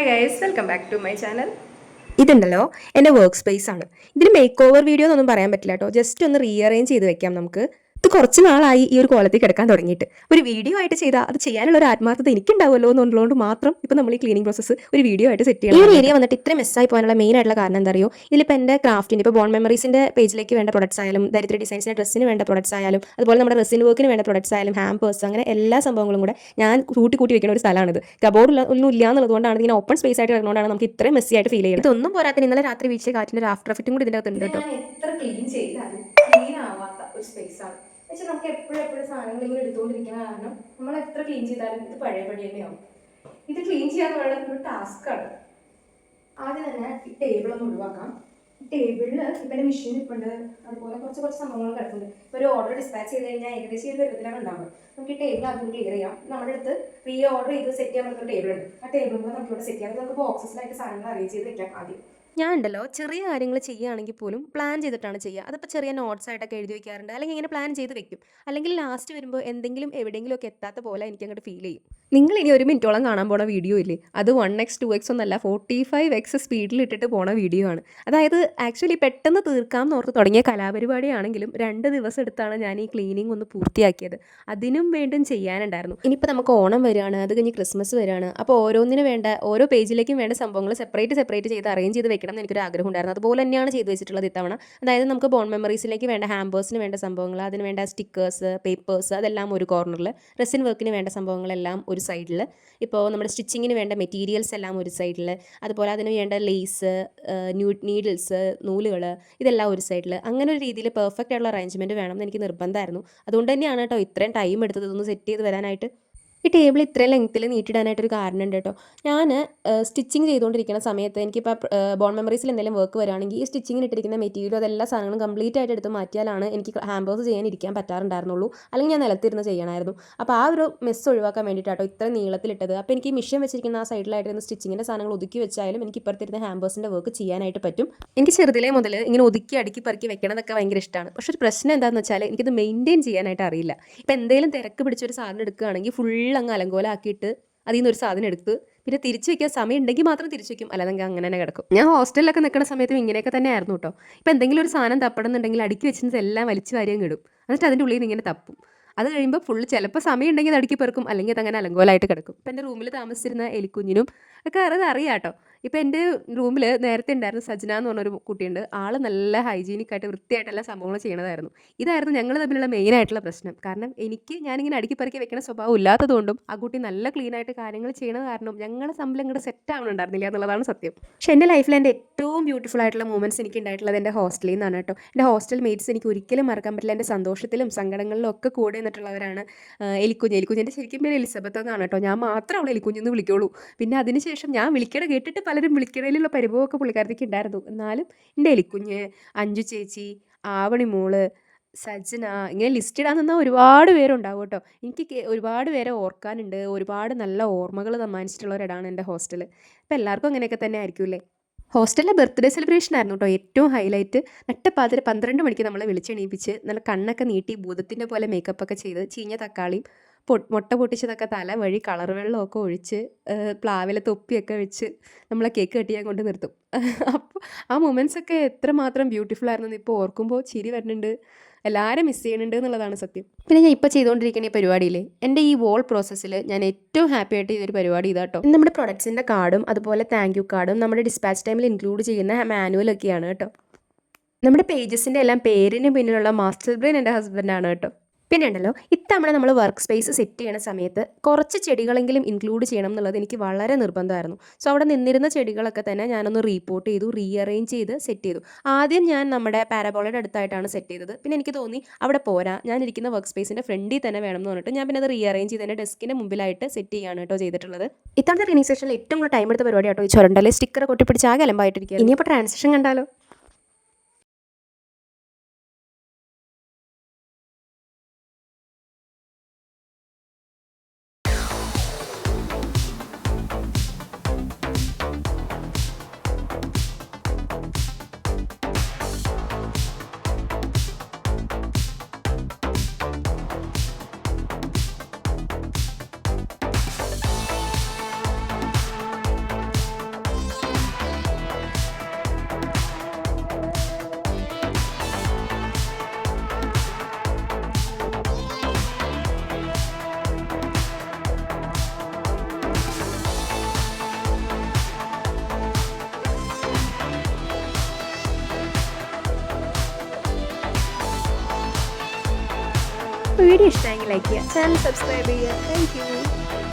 Hi guys welcome back to my channel ഇതുണ്ടല്ലോ എന്റെ work space ആണ്. ഇതിന് മേക്ക് ഓവർ വീഡിയോ എന്നൊന്നും പറയാൻ പറ്റില്ല കേട്ടോ. ജസ്റ്റ് ഒന്ന് റീഅറേഞ്ച് ചെയ്ത് വെക്കാം നമുക്ക്. ഇത് കുറച്ച് നാളായി ഈ ഒരു കോലത്തിൽ കിടക്കാൻ തുടങ്ങിയിട്ട്. ഒരു വീഡിയോ ആയിട്ട് ചെയ്താൽ അത് ചെയ്യാനുള്ള ഒരു ആത്മാർത്ഥത എനിക്കുണ്ടാവുമല്ലോ എന്നുള്ളതുകൊണ്ട് മാത്രം ഇപ്പം നമ്മൾ ഈ ക്ലീനിങ് പ്രോസസ്സ് ഒരു വീഡിയോ ആയിട്ട് സെറ്റ് ചെയ്യണം ഈ ഒരു ഏരിയ വന്നിട്ട് ഇത്ര മെസ്സായി പോകാനുള്ള മെയിൻ ആയിട്ടുള്ള കാരണം എന്താ അറിയോ? ഇതിലിപ്പോൾ എന്റെ ക്രാഫ്റ്റിന്റെ ഇപ്പോൾ ബോൺ മെമ്മറീസിന്റെ പേജിലേക്ക് വേണ്ട പ്രൊഡക്ട്സ് ആയാലും ദരിദ്ര ഡിസൈൻസിന്റെ ഡ്രസ്സിന് വേണ്ട പ്രോഡക്ട്സ് ആയാലും അതുപോലെ നമ്മുടെ റെസിൻ വർക്കിന് വേണ്ട പ്രോഡക്ട്സ് ആയാലും ഹാമ്പേഴ്സ് അങ്ങനെ എല്ലാ സംഭവങ്ങളും കൂടെ ഞാൻ കൂട്ടി കൂട്ടി വെക്കുന്ന ഒരു സ്ഥലമാണിത് കബോർഡ് ഒന്നും ഇല്ല എന്നുള്ളതുകൊണ്ടാണ് ഇങ്ങനെ ഓപ്പൺ സ്പേസ് ആയിട്ട് കിടന്നുകൊണ്ടാണ് നമുക്ക് ഇത്ര മെസ്സി ആയിട്ട് ഫീൽ ചെയ്യുന്നത്. ഇതൊന്നും പോരാത്തിന് ഇന്നലെ രാത്രി വീഴ്ച കാറ്റിന്റെ ഒരു ആഫ്റ്റർ എഫക്റ്റും കൂടി ഇതിന്റെ അകത്തുണ്ട് കേട്ടോ. എത്ര ക്ലീൻ ചെയ്താലും ക്ലീൻ ആവാത്ത ഒരു സ്പേസ് ആണ്. പക്ഷെ നമുക്ക് എപ്പോഴും എപ്പോഴും സാധനങ്ങൾ ഇങ്ങനെ എടുത്തുകൊണ്ടിരിക്കുന്ന കാരണം നമ്മൾ എത്ര ക്ലീൻ ചെയ്താലും ഇത് പഴയപടി തന്നെയാവും. ഇത് ക്ലീൻ ചെയ്യാന്ന് പറയുന്നത് ഒരു ടാസ്ക്കാണ് ആദ്യം തന്നെ ഈ ടേബിൾ ഒന്ന് ഒഴിവാക്കാം. ടേബിളിൽ ഇപ്പം എന്റെ മെഷീൻ ഇപ്പുണ്ട് അതുപോലെ കുറച്ച് കുറച്ച് സംഭവങ്ങൾ കിടക്കുന്നുണ്ട് ഇപ്പോൾ ഒരു ഓർഡർ ഡിസ്പാച്ച് ചെയ്ത് കഴിഞ്ഞാൽ ഏകദേശം ഒരു പരുവത്തിലാണ് ഉണ്ടാവുക നമുക്ക് ഈ ടേബിൾ ആദ്യം ക്ലിയർ ചെയ്യാം. നമ്മുടെ അടുത്ത് റീ ഓർഡർ ചെയ്ത് സെറ്റ് ചെയ്യാൻ പറ്റുന്ന ടേബിൾ ഉണ്ട്. ആ ടേബിൾ നമുക്ക് ഇവിടെ സെറ്റ് ചെയ്യാം. അത് നമുക്ക് ബോക്സസിലായിട്ട് സാധനങ്ങൾ അറേഞ്ച് ചെയ്ത് വെക്കാം ആദ്യം. ഞാൻ ഉണ്ടല്ലോ ചെറിയ കാര്യങ്ങൾ ചെയ്യുകയാണെങ്കിൽ പോലും പ്ലാൻ ചെയ്തിട്ടാണ് ചെയ്യുക. അതിപ്പോൾ ചെറിയ നോട്ട്സ് ആയിട്ടൊക്കെ എഴുതി വെക്കാറുണ്ട്. അല്ലെങ്കിൽ ഇങ്ങനെ പ്ലാൻ ചെയ്ത് വെക്കും. അല്ലെങ്കിൽ ലാസ്റ്റ് വരുമ്പോൾ എന്തെങ്കിലും എവിടെയെങ്കിലും ഒക്കെ എത്താത്ത പോലെ എനിക്ക് അങ്ങോട്ട് ഫീൽ ചെയ്യും. നിങ്ങൾ ഇനി ഒരു മിനിറ്റോളം കാണാൻ പോണ വീഡിയോ ഇല്ലേ? അത് വൺ എക്സ് ടു എക്സ് ഒന്നല്ല ഫോർട്ടി ഫൈവ് എക്സ് സ്പീഡിൽ ഇട്ടിട്ട് പോണ വീഡിയോ ആണ്. അതായത് ആക്ച്വലി പെട്ടെന്ന് തീർക്കാം എന്ന് ഓർത്ത് തുടങ്ങിയ കലാപരിപാടിയാണെങ്കിലും രണ്ട് ദിവസം എടുത്താണ് ഞാൻ ഈ ക്ലീനിങ് ഒന്ന് പൂർത്തിയാക്കിയത്. അതിനും വേണ്ടും ചെയ്യാനുണ്ടായിരുന്നു. ഇനിയിപ്പോൾ നമുക്ക് ഓണം വരികയാണ്. അത് കഴിഞ്ഞ് ക്രിസ്മസ് വരികയാണ്. അപ്പോൾ ഓരോന്നിനും വേണ്ട ഓരോ പേജിലേക്കും വേണ്ട സംഭവങ്ങൾ സെപ്പറേറ്റ് സെപ്പറേറ്റ് ചെയ്ത് അറേഞ്ച് ചെയ്ത് വെക്കണം എന്ന് എനിക്കൊരു ആഗ്രഹം ഉണ്ടായിരുന്നു. അതുപോലെ തന്നെയാണ് ചെയ്തു വെച്ചിട്ടുള്ളത് ഇത്തവണ. അതായത് നമുക്ക് ബോൺ മെമ്മറീസിലേക്ക് വേണ്ട ഹാമ്പേഴ്സിന് വേണ്ട സംഭവങ്ങൾ അതിന് വേണ്ട സ്റ്റിക്കേഴ്സ് പേപ്പേഴ്സ് അതെല്ലാം ഒരു കോർണറിൽ റെസിൻ വർക്കിന് വേണ്ട സംഭവങ്ങളെല്ലാം ഒരു സൈഡിൽ ഇപ്പോൾ നമ്മുടെ സ്റ്റിച്ചിങ്ങിന് വേണ്ട മെറ്റീരിയൽസ് എല്ലാം ഒരു സൈഡിൽ അതുപോലെ അതിന് വേണ്ട ലേസ് ന്യൂ നീഡിൽസ് നൂലുകൾ ഇതെല്ലാം ഒരു സൈഡിൽ അങ്ങനെ ഒരു രീതിയിൽ പെർഫെക്റ്റ് ആയിട്ടുള്ള അറേഞ്ച്മെന്റ് വേണം എന്ന് എനിക്ക് നിർബന്ധമായിരുന്നു. അതുകൊണ്ട് തന്നെയാണ് കേട്ടോ ഇത്രയും ടൈം എടുത്തത്. ഇതൊന്ന് സെറ്റ് ചെയ്ത് വരാനായിട്ട്. ഈ ടേബിൾ ഇത്രയും ലെങ്ത്തിൽ നീട്ടിടാനായിട്ടൊരു കാരണം ഉണ്ട് കേട്ടോ ഞാൻ സ്റ്റിച്ചിങ് ചെയ്തുകൊണ്ടിരിക്കുന്ന സമയത്ത് എനിക്കിപ്പോൾ ബോൺ മെമ്മറീസിൽ എന്തെങ്കിലും വർക്ക് വരികയാണെങ്കിൽ ഈ സ്റ്റിച്ചിങ്ങിന് ഇട്ടിരിക്കുന്ന മെറ്റീരിയൽ അതെല്ലാ സാധനങ്ങളും കംപ്ലീറ്റ് ആയിട്ട് എടുത്ത് മാറ്റിയാലാണ് എനിക്ക് ഹാമ്പേഴ്സ് ചെയ്യാൻ ഇരിക്കാൻ പറ്റാറുണ്ടായിരുന്നുള്ളൂ. അല്ലെങ്കിൽ ഞാൻ നിലത്തിരുന്ന് ചെയ്യണമായിരുന്നു അപ്പോൾ ആ ഒരു മെസ്സ് ഒഴിവാക്കാൻ വേണ്ടിയിട്ടാട്ടോ ഇത്ര നീളത്തിലിട്ടത് അപ്പോൾ എനിക്ക് മിഷൻ വെച്ചിരിക്കുന്ന ആ സൈഡിലായിട്ട് സ്റ്റിച്ചിങ്ങിന്റെ സാധനങ്ങൾ ഒതുക്കി വെച്ചാലും എനിക്ക് ഇപ്പുറത്തിരുന്ന ഹാമ്പേഴ്സിന്റെ വർക്ക് ചെയ്യാനായിട്ട് പറ്റും. എനിക്ക് ചെറുതിലേ മുതൽ ഇങ്ങനെ ഒതുക്കി അടുക്കി പറക്കി വെക്കണതൊക്കെ ഭയങ്കര ഇഷ്ടമാണ് പക്ഷേ ഒരു പ്രശ്നം എന്താണെന്ന് വെച്ചാൽ എനിക്കിത് മെയിന്റെയിൻ ചെയ്യാനായിട്ട് അറിയില്ല. ഇപ്പോൾ എന്തെങ്കിലും തിരക്ക് പിടിച്ചൊരു സാധനം എടുക്കുകയാണെങ്കിൽ ഫുൾ അങ്ങ് അലങ്കോലാക്കിയിട്ട് അതിൽ നിന്ന് ഒരു സാധനം എടുത്ത് പിന്നെ തിരിച്ചു വെക്കാൻ സമയം ഉണ്ടെങ്കിൽ മാത്രം തിരിച്ചു വെക്കും. അല്ലാതെ അങ്ങനെ തന്നെ കിടക്കും. ഞാൻ ഹോസ്റ്റലിലൊക്കെ നിൽക്കുന്ന സമയത്തും ഇങ്ങനെയൊക്കെ തന്നെ ആയിരുന്നു കേട്ടോ. ഇപ്പം എന്തെങ്കിലും ഒരു സാധനം തപ്പണമെന്നുണ്ടെങ്കിൽ അടുക്കി വെച്ചിട്ട് എല്ലാം വലിച്ചു വാരിയും കിടും എന്നിട്ട് അതിന്റെ ഉള്ളിൽ നിന്ന് ഇങ്ങനെ തപ്പും. അത് കഴിയുമ്പോൾ ഫുള്ള് ചിലപ്പോൾ സമയം ഉണ്ടെങ്കിൽ അത് അടുക്കി പെറുക്കും. അല്ലെങ്കിൽ അത് അങ്ങനെ അലങ്കോലായിട്ട് കിടക്കും. ഇപ്പം എന്റെ റൂമിൽ താമസിച്ചിരുന്ന എലിക്കുഞ്ഞിനും ഒക്കെ അറിയാം കേട്ടോ. ഇപ്പം എന്റെ റൂമിൽ നേരത്തെ ഉണ്ടായിരുന്ന സജന എന്ന് പറഞ്ഞൊരു കുട്ടിയുണ്ട്. ആൾ നല്ല ഹൈജീനിക് ആയിട്ട് വൃത്തിയായിട്ട് എല്ലാ സംഭവങ്ങളും ചെയ്യണതായിരുന്നു. ഇതായിരുന്നു ഞങ്ങൾ തമ്മിലുള്ള മെയിൻ ആയിട്ടുള്ള പ്രശ്നം. കാരണം എനിക്ക് ഞാനിങ്ങനെ അടുക്കി പെറുക്കി വെക്കുന്ന സ്വഭാവം ഇല്ലാത്തതുകൊണ്ടും ആ കുട്ടി നല്ല ക്ലീൻ ആയിട്ട് കാര്യങ്ങൾ ചെയ്യണത് കാരണം ഞങ്ങളുടെ തമ്മിൽ ഇങ്ങോട്ട് സെറ്റ് ആവണുണ്ടായിരുന്നില്ല എന്നുള്ളതാണ് സത്യം. പക്ഷേ എന്റെ ലൈഫിൽ എന്റെ ഏറ്റവും ബ്യൂട്ടിഫുൾ ആയിട്ടുള്ള മൂമെന്റ്സ് എനിക്ക് ഉണ്ടായിട്ടുള്ളത് എന്റെ ഹോസ്റ്റലിൽ നിന്നാണ് കേട്ടോ. എന്റെ ഹോസ്റ്റൽ മേറ്റ്സ് എനിക്ക് ഒരിക്കലും മറക്കാൻ പറ്റില്ല. എന്റെ സന്തോഷത്തിലും സങ്കടങ്ങളിലും ഒക്കെ കൂടെ നിന്നിട്ടുള്ളവരാണ് എലിക്കുഞ്ഞ്. എലിക്കുഞ്ഞ് എന്റെ ശരിക്കും പേര് എലിസബത്ത് എന്നാണ് കേട്ടോ. ഞാൻ മാത്രമേ അവളെ എലിക്കുഞ്ഞെന്ന് വിളിക്കുള്ളൂ. പിന്നെ അതിനുശേഷം ഞാൻ വിളിക്കണ കേട്ടിട്ട് പലരും വിളിക്കണേലുള്ള പരിഭവമൊക്കെ പുള്ളിക്കാരത്തേക്ക് ഉണ്ടായിരുന്നു. എന്നാലും എന്റെ എലിക്കുഞ്ഞ് അഞ്ചു ചേച്ചി ആവണി മോൾ സജ്ജന ഇങ്ങനെ ലിസ്റ്റ് ഇടാൻ നിന്നാൽ ഒരുപാട് പേരുണ്ടാവും കേട്ടോ. എനിക്ക് ഒരുപാട് പേരെ ഓർക്കാനുണ്ട്. ഒരുപാട് നല്ല ഓർമ്മകൾ സമ്മാനിച്ചിട്ടുള്ളവരിടാണ് എന്റെ ഹോസ്റ്റൽ അപ്പോൾ എല്ലാവർക്കും അങ്ങനെയൊക്കെ തന്നെ ആയിരിക്കുമല്ലേ ഹോസ്റ്റലിലെ ബർത്ത്ഡേ സെലിബ്രേഷൻ ആയിരുന്നു കേട്ടോ ഏറ്റവും ഹൈലൈറ്റ് നട്ടപ്പാതിര പന്ത്രണ്ട് മണിക്ക് നമ്മളെ വിളിച്ചെണീപ്പിച്ച് നല്ല കണ്ണൊക്കെ നീട്ടി ഭൂതത്തിന്റെ പോലെ മേക്കപ്പൊക്കെ ചെയ്ത് ചീഞ്ഞ തക്കാളിയും മുട്ട പൊട്ടിച്ചതൊക്കെ തല വഴി കളർ വെള്ളമൊക്കെ ഒഴിച്ച് പ്ലാവിലെ തൊപ്പിയൊക്കെ വെച്ച് നമ്മളെ കേക്ക് കട്ട് ചെയ്യാൻ കൊണ്ട് നിർത്തും. അപ്പോൾ ആ മൊമെന്റ്സ് ഒക്കെ എത്രമാത്രം ബ്യൂട്ടിഫുൾ ആയിരുന്നു ഇപ്പോൾ ഓർക്കുമ്പോൾ ചിരി വരുന്നുണ്ട്. എല്ലാവരും മിസ് ചെയ്യുന്നുണ്ട് എന്നുള്ളതാണ് സത്യം. പിന്നെ ഞാൻ ഇപ്പോൾ ചെയ്തുകൊണ്ടിരിക്കുന്ന ഈ പരിപാടിയിൽ എന്റെ ഈ വോൾ പ്രോസസ്സിൽ ഞാൻ ഏറ്റവും ഹാപ്പി ആയിട്ട് ചെയ്തൊരു പരിപാടി ഇതാട്ടോ ഇത് നമ്മുടെ പ്രൊഡക്ട്സിന്റെ കാർഡും അതുപോലെ താങ്ക് യു കാർഡും നമ്മുടെ ഡിസ്പാച്ച് ടൈമിൽ ഇൻക്ലൂഡ് ചെയ്യുന്ന മാനുവലൊക്കെയാണ് കേട്ടോ നമ്മുടെ പേജസിന്റെ എല്ലാം പേരിന് പിന്നിലുള്ള മാസ്റ്റർ ബ്രെയിൻ എന്റെ ഹസ്ബൻഡാണ് കേട്ടോ പിന്നെ ഉണ്ടല്ലോ ഇത്തവണ നമ്മൾ വർക്ക് സ്പേസ് സെറ്റ് ചെയ്യണ സമയത്ത് കുറച്ച് ചെടികളെങ്കിലും ഇൻക്ലൂഡ് ചെയ്യണം എന്നുള്ളത് എനിക്ക് വളരെ നിർബന്ധമായിരുന്നു. സോ അവിടെ നിന്നിരുന്ന ചെടികളൊക്കെ തന്നെ ഞാനൊന്ന് റീപോർട്ട് ചെയ്തു റീഅറേഞ്ച് ചെയ്ത് സെറ്റ് ചെയ്തു. ആദ്യം ഞാൻ നമ്മുടെ പാരബോളയുടെ അടുത്തായിട്ടാണ് സെറ്റ് ചെയ്തത്. പിന്നെ എനിക്ക് തോന്നി അവിടെ പോരാ ഞാനിരിക്കുന്ന വർക്ക് സ്പേസിന്റെ ഫ്രണ്ടിൽ തന്നെ വേണം എന്ന് പറഞ്ഞിട്ട് ഞാൻ പിന്നെ അത് റീഅറേഞ്ച് ചെയ്ത് എന്റെ ഡെസ്കിന്റെ മുമ്പിലായിട്ട് സെറ്റ് ചെയ്യാണ് കേട്ടോ ചെയ്തിട്ടുള്ളത്. ഇത്തവണത്തെ റിനീസേഷനിൽ ഏറ്റവും കൂടുതൽ ടൈം എടുത്ത പരിപാടി കേട്ടോ ഈ ചുരണ്ടല്ലേ സ്റ്റിക്കർ കൊട്ടിപ്പിടിച്ച് ആകെ അലമ്പായിട്ടിരിക്കുക ഇനിയിപ്പോൾ ട്രാൻസാക്ഷൻ കണ്ടാലോ? വീഡിയോ ഇഷ്ടമെങ്കിൽ ലൈക്ക് ചെയ്യുക. ചാനൽ സബ്സ്ക്രൈബ് ചെയ്യുക. താങ്ക്